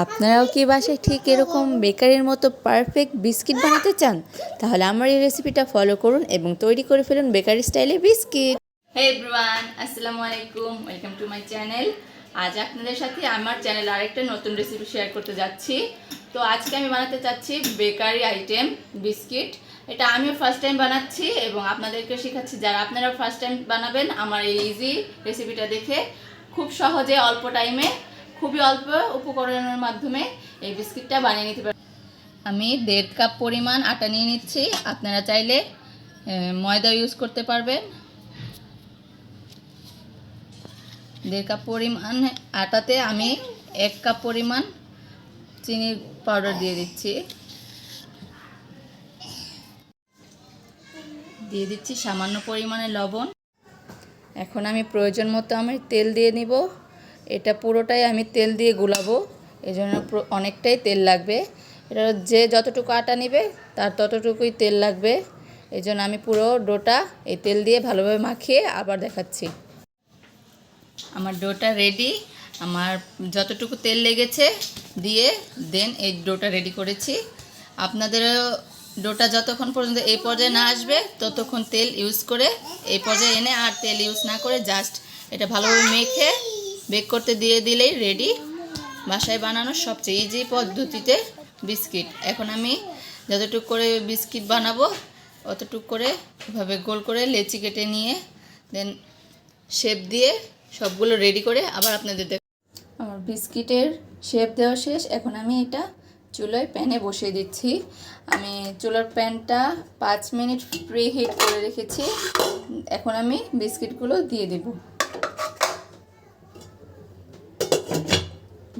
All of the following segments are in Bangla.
আপনারাও কি বাসায় ঠিক এরকম বেকারির মতো পারফেক্ট বিস্কিট বানাতে চান? তাহলে আমার এই রেসিপিটা ফলো করুন এবং তৈরি করে ফেলুন বেকারি স্টাইলে বিস্কিট। হে এভরিওয়ান আসসালামু আলাইকুম ওয়েলকাম টু মাই চ্যানেল আজ আপনাদের সাথে আমার চ্যানেল আরেকটা নতুন রেসিপি শেয়ার করতে যাচ্ছি। তো আজকে আমি বানাতে চাচ্ছি বেকারি আইটেম বিস্কিট। এটা আমিও ফার্স্ট টাইম বানাচ্ছি এবং আপনাদেরকে শেখাচ্ছি। যারা আপনারা ফার্স্ট টাইম বানাবেন, আমার এই ইজি রেসিপিটা দেখে খুব সহজে, অল্প টাইমে খুবই অল্প উপকরণের মাধ্যমে এই বিস্কিটটা বানিয়ে নিতে পারেন আমি দেড় কাপ পরিমাণ আটা নিয়ে নিচ্ছি। আপনারা চাইলে ময়দা ইউজ করতে পারবেন। দেড় কাপ পরিমাণ আটাতে আমি এক কাপ পরিমাণ চিনির পাউডার দিয়ে দিচ্ছি। দিয়ে দিচ্ছি সামান্য পরিমাণে লবণ। এখন আমি প্রয়োজন মতো আমি তেল দিয়ে নিব। এটা পুরোটাই আমি তেল দিয়ে গুলাবো এই জন্য অনেকটাই তেল লাগবে। এটা যে যতটুকু আটা নেবে, তার ততটুকুই তেল লাগবে। এই জন্য আমি পুরো ডোটা এই তেল দিয়ে ভালোভাবে মাখিয়ে আবার দেখাচ্ছি। আমার ডোটা রেডি। আমার যতটুকু তেল লেগেছে দিয়ে দেন এই ডোটা রেডি করেছি। আপনাদেরও ডোটা যতক্ষণ পর্যন্ত এই পর্যায়ে না আসবে, ততক্ষণ তেল ইউজ করে এই পর্যায়ে এনে আর তেল ইউজ না করে জাস্ট এটা ভালোভাবে মেখে বেক করতে দিয়ে দিলেই রেডি বাসায় বানানোর সবচেয়ে ইজি পদ্ধতিতে বিস্কিট। এখন আমি যতটুকু করে বিস্কিট বানাবো, অতটুকু করে এভাবে গোল করে লেচি কেটে নিয়ে দেন শেপ দিয়ে সবগুলো রেডি করে আবার আপনাদের দেখ আমার বিস্কিটের শেপ দেওয়া শেষ। এখন আমি এটা চুলোয় প্যানে বসিয়ে দিচ্ছি। আমি চুলার প্যানটা পাঁচ মিনিট প্রি হিট করে রেখেছি। এখন আমি বিস্কিটগুলো দিয়ে দেব।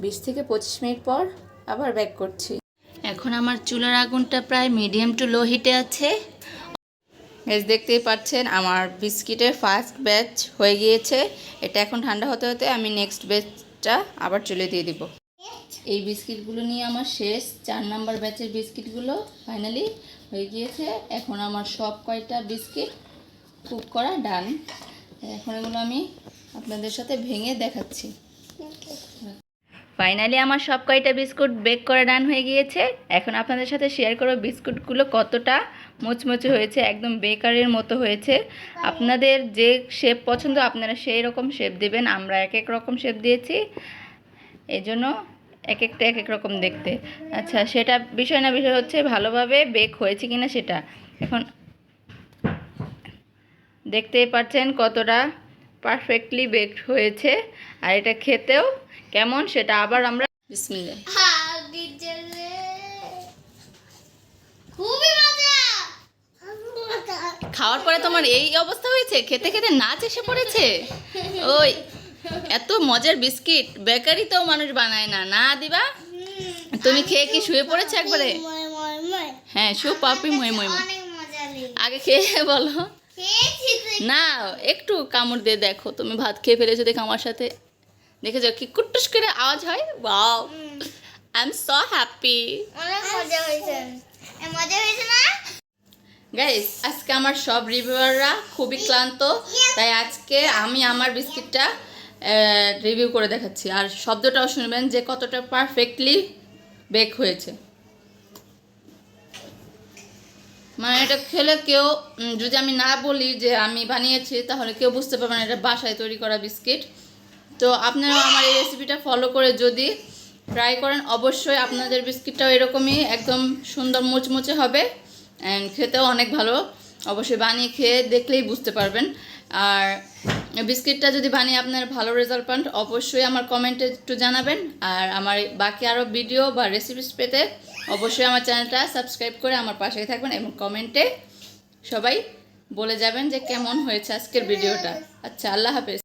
বিশ থেকে পঁচিশ মিনিট পর আবার ব্যাক করছি। এখন আমার চুলার আগুনটা প্রায় মিডিয়াম টু লো হিটে আছে। বেশ দেখতেই পাচ্ছেন আমার বিস্কিটের ফার্স্ট ব্যাচ হয়ে গিয়েছে। এটা এখন ঠান্ডা হতে হতে আমি নেক্সট ব্যাচটা আবার চলে দিয়ে দিব। এই বিস্কিটগুলো নিয়ে আমার শেষ। চার নাম্বার ব্যাচের বিস্কিটগুলো ফাইনালি হয়ে গিয়েছে। এখন আমার সব কয়টা বিস্কিট কুক করা ডান এখন এগুলো আমি আপনাদের সাথে ভেঙে দেখাচ্ছি। ফাইনালি আমার সব কয়টা বিস্কুট বেক করে ডান হয়ে গিয়েছে। এখন আপনাদের সাথে শেয়ার করব বিস্কুটগুলো কতটা মুচমুচে হয়েছে, একদম বেকারের মতো হয়েছে। আপনাদের যে শেপ পছন্দ, আপনারা সেই রকম শেপ দেবেন। আমরা এক এক রকম শেপ দিয়েছি। এই জন্য এক একটা এক এক রকম দেখতে। আচ্ছা সেটা বিষয় না বিষয় হচ্ছে ভালোভাবে বেক হয়েছে কিনা সেটা। এখন দেখতেই পাচ্ছেন কতটা পারফেক্টলি বেকড হয়েছে। আর এটা খেতেও কেমন সেটা আবার আমরা বিসমিল্লাহ। খাওয়ার পরে তোমার এই অবস্থা হয়েছে? খেতে খেতে নাচ এসে পড়েছে? ওই এত মজার বিস্কিট। বেকারি তো মানুষ বানায় না। না দিবা? তুমি খেয়ে কি শুয়ে পড়েছে একবারে? মই মই মই হ্যাঁ শু পাপি মই মই আগে খেয়ে বলো। না একটু কামড় দিয়ে দেখো। তুমি ভাত খেয়ে ফেলেছো দেখো আমার সাথে। দেখে যাও কি কুট্টুস করে আওয়াজ হয়? Wow I am so happy অনেক মজা হয়েছে। মজা হয়েছে না? গাইস আজকে আমার সব রিভিউয়াররা খুবই ক্লান্ত। তাই আজকে আমি আমার বিস্কিটটা রিভিউ করে দেখাচ্ছি। আর শব্দটাও শুনবেন যে কতটা পারফেক্টলি বেক হয়েছে। মানে এটা খেলে কেউ যদি আমি না বলি যে আমি বানিয়েছি, তাহলে কেউ বুঝতে পারবে না এটা বাসায় তৈরি করা বিস্কিট। তো আপনারা আমার এই রেসিপিটা ফলো করে যদি ট্রাই করেন, অবশ্যই আপনাদের বিস্কিটটাও এরকমই একদম সুন্দর মুচমুচে হবে অ্যান্ড খেতেও অনেক ভালো। অবশ্যই বানিয়ে খেয়ে দেখলেই বুঝতে পারবেন। আর বিস্কিটটা যদি বানিয়ে আপনার ভালো রেজাল্ট পান, অবশ্যই আমার কমেন্টে একটু জানাবেন। আর আমার বাকি আরও ভিডিও বা রেসিপিস পেতে অবশ্যই আমার চ্যানেলটা সাবস্ক্রাইব করে আমার পাশেই থাকবেন এবং কমেন্টে সবাই বলে যাবেন যে কেমন হয়েছে আজকের ভিডিওটা। আচ্ছা আল্লাহ হাফেজ।